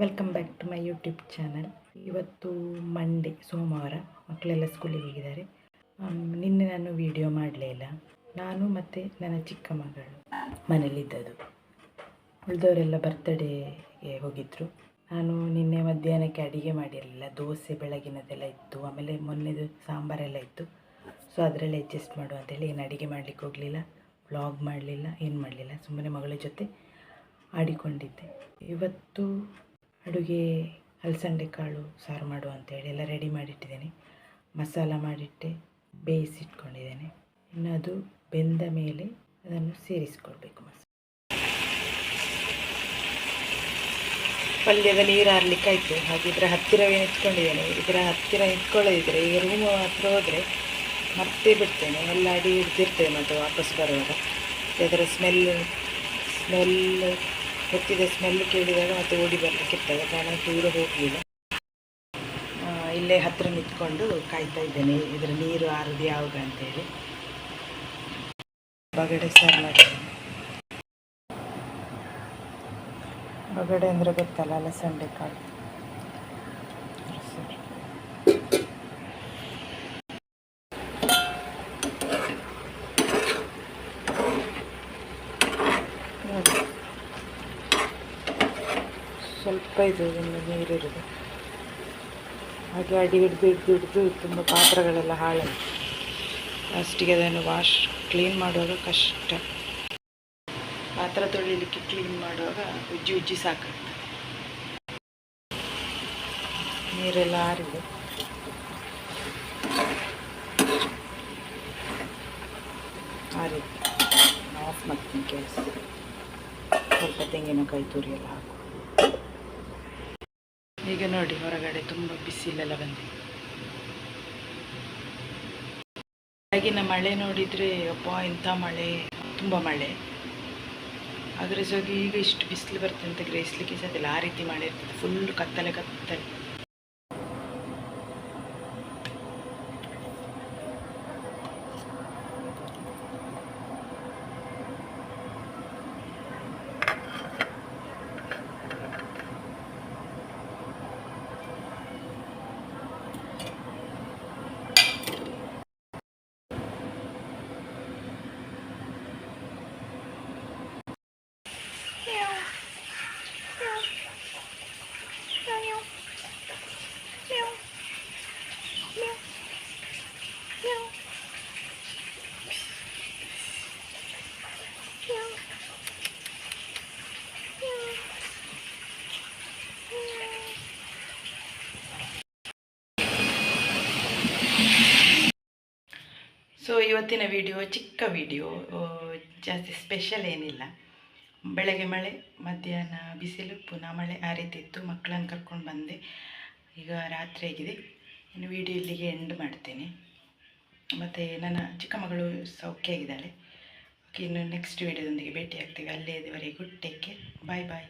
Welcome back to my YouTube channel ಇವತ್ತು Monday ಸೋಮವಾರ ಮಕ್ಕಳೆಲ್ಲ ಸ್ಕೂಲಿಗೆ ಹೋಗಿದ್ದಾರೆ. ನಿನ್ನೆ ನಾನು ವಿಡಿಯೋ ಮಾಡಲೇ ಇಲ್ಲ. ನಾನು ಮತ್ತು ನನ್ನ ಚಿಕ್ಕ ಮಗಳು ಮನೇಲಿದ್ದದು ಉಳಿದವರೆಲ್ಲ ಬರ್ತಡೇಗೆ ಹೋಗಿದ್ದರು ನಾನು ನಿನ್ನೆ ಮಧ್ಯಾಹ್ನಕ್ಕೆ ಅಡುಗೆ ಮಾಡಿರಲಿಲ್ಲ. ದೋಸೆ, ಬೆಳಗಿನದೆಲ್ಲ ಇತ್ತು. ಆಮೇಲೆ ಮೊನ್ನೆದು ಸಾಂಬಾರೆಲ್ಲ ಇತ್ತು. ಸೊ ಅದರಲ್ಲೇ ಅಡ್ಜಸ್ಟ್ ಮಾಡು ಅಂತೇಳಿ ಏನು ಅಡುಗೆ ಮಾಡಲಿಕ್ಕೆ ಹೋಗಲಿಲ್ಲ. ವ್ಲಾಗ್ ಮಾಡಲಿಲ್ಲ, ಏನು ಮಾಡಲಿಲ್ಲ. ಸುಮ್ಮನೆ ಮಗಳ ಜೊತೆ ಆಡಿಕೊಂಡಿದ್ದೆ. ಇವತ್ತು ಅಡುಗೆ ಅಲಸಂದೆ ಕಾಳು, ಸಾರು ಮಾಡು ಅಂತೇಳಿ ಎಲ್ಲ ರೆಡಿ ಮಾಡಿಟ್ಟಿದ್ದೇನೆ. ಮಸಾಲ ಮಾಡಿಟ್ಟೆ, ಬೇಯಿಸಿಟ್ಕೊಂಡಿದ್ದೇನೆ. ಇನ್ನು ಅದು ಬೆಂದ ಮೇಲೆ ಅದನ್ನು ಸೇರಿಸಿಕೊಳ್ಬೇಕು ಮಸಾಲ. ಪಲ್ಯದ ನೀರು ಆರ್ಲಿಕ್ಕಾಯಿತು ಆಯಿತು. ಹಾಗಿದ್ರೆ ಹತ್ತಿರವೇ ನಿಂತ್ಕೊಂಡಿದ್ದೇನೆ ಇದರ ಹತ್ತಿರ ನಿಂತ್ಕೊಳ್ಳೋದಿದ್ರೆ ಈಗ ರೂಮ್ ಹತ್ರ ಹೋದರೆ ಮತ್ತೆ ಬಿಡ್ತೇನೆ. ಎಲ್ಲ ಅಡಿ ಹಿಡ್ದಿರ್ತೇವೆ ಮತ್ತು ವಾಪಸ್ ಬರುವಾಗ. ಅದರ ಸ್ಮೆಲ್ ಸ್ಮೆಲ್ ಗೊತ್ತಿದೆ ಸ್ಮೆಲ್ ಕೇಳಿದಾಗ ಮತ್ತೆ ಓಡಿ ಬರಲಿಕ್ಕೆ ಇರ್ತದೆ ಕಾರಣ ದೂರ ಹೋಗಲಿಲ್ಲ. ಇಲ್ಲೇ ಹತ್ತಿರ ನಿಂತ್ಕೊಂಡು ಕಾಯ್ತಾ ಇದ್ದೇನೆ. ಇದರ ನೀರು ಆರದು ಯಾವಾಗ ಅಂತೇಳಿ. ಬಗಡೆ ಸಾರು ಬಗಡೆ ಅಂದರೆ ಗೊತ್ತಲ್ಲ ಅಲಸಂಡೆ ಕಾಳು ಸ್ವಲ್ಪ ಇದು ಇನ್ನು ನೀರಿರೋದು. ಹಾಗೆ ಅಡಿ ಹಿಡಿದು ಹಿಡಿದು ಹಿಡಿದು ತುಂಬ ಪಾತ್ರೆಗಳೆಲ್ಲ ಹಾಳಾಯಿತು. ಫಸ್ಟಿಗೆ ಅದನ್ನು ವಾಶ್ ಕ್ಲೀನ್ ಮಾಡುವಾಗ ಕಷ್ಟ. ಪಾತ್ರೆ ತೊಳಿಲಿಕ್ಕೆ ಕ್ಲೀನ್ ಮಾಡುವಾಗ ಉಜ್ಜಿ ಉಜ್ಜಿ ಸಾಕಾಗ್ತದೆ. ನೀರೆಲ್ಲ ಆರಿದೆ. ಆರಿದೆ. ಆಫ್ ಮಾಡ್ತೀನಿ ಗ್ಯಾಸ್. ಸ್ವಲ್ಪ ತೆಂಗಿನಕಾಯಿ ತುರಿ ಎಲ್ಲ ಹಾಕು ಈಗ ನೋಡಿ, ಹೊರಗಡೆ ತುಂಬ ಬಿಸಿಲೆಲ್ಲ ಬಂದಿದೆ. ಬೆಳಗಿನ ಮಳೆ ನೋಡಿದರೆ, ಅಪ್ಪ, ಇಂಥ ಮಳೆ, ತುಂಬ ಮಳೆ. ಅದರ ಜೊತೆ ಈಗ ಇಷ್ಟು ಬಿಸಿಲು ಬರ್ತದೆ ಅಂತ ಗ್ರಹಿಸ್ಲಿಕ್ಕೆ ಸಾಧ್ಯಲ್ಲ ಆ ರೀತಿ ಮಳೆ ಇರ್ತದೆ. ಫುಲ್ ಕತ್ತಲೆ ಕತ್ತಲೆ. ಸೊ ಇವತ್ತಿನ ವಿಡಿಯೋ ಚಿಕ್ಕ ವಿಡಿಯೋ ಜಾಸ್ತಿ ಸ್ಪೆಷಲ್ ಏನಿಲ್ಲ. ಬೆಳಗ್ಗೆ ಮಳೆ, ಮಧ್ಯಾಹ್ನ ಬಿಸಿಲು, ಪುನಃ ಮಳೆ ಆ ರೀತಿ ಇತ್ತು. ಮಕ್ಕಳನ್ನು ಕರ್ಕೊಂಡು ಬಂದೆ. ಈಗ ರಾತ್ರಿ ಆಗಿದೆ. ಇನ್ನು ವಿಡಿಯೋ ಇಲ್ಲಿಗೆ ಎಂಡ್ ಮಾಡ್ತೇನೆ. ಮತ್ತು ನನ್ನ ಚಿಕ್ಕ ಮಗಳು ಸೌಖ್ಯ ಆಗಿದ್ದಾಳೆ ಓಕೆ ಇನ್ನು ನೆಕ್ಸ್ಟ್ ವಿಡಿಯೋದೊಂದಿಗೆ ಭೇಟಿ ಆಗ್ತೀವಿ ಅಲ್ಲಿಯವರೆಗೂ ಟೇಕ್ ಕೇರ್ ಬಾಯ್ ಬಾಯ್